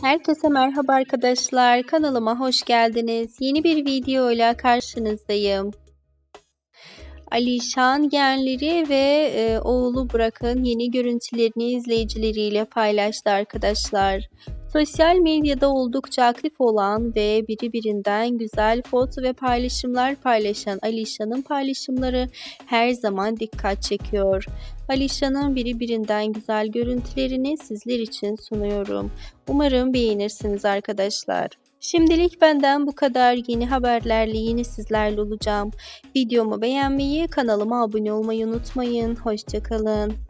Herkese merhaba arkadaşlar. Kanalıma hoş geldiniz. Yeni bir video ile karşınızdayım. Alişan genleri ve e, oğlu Burak'ın yeni görüntülerini izleyicileriyle paylaştı arkadaşlar. Sosyal medyada oldukça aktif olan ve birbirinden güzel foto ve paylaşımlar paylaşan Alişan'ın paylaşımları her zaman dikkat çekiyor. Alişan'ın birbirinden güzel görüntülerini sizler için sunuyorum. Umarım beğenirsiniz arkadaşlar. Şimdilik benden bu kadar. Yeni haberlerle yine sizlerle olacağım. Videomu beğenmeyi, kanalıma abone olmayı unutmayın. Hoşçakalın.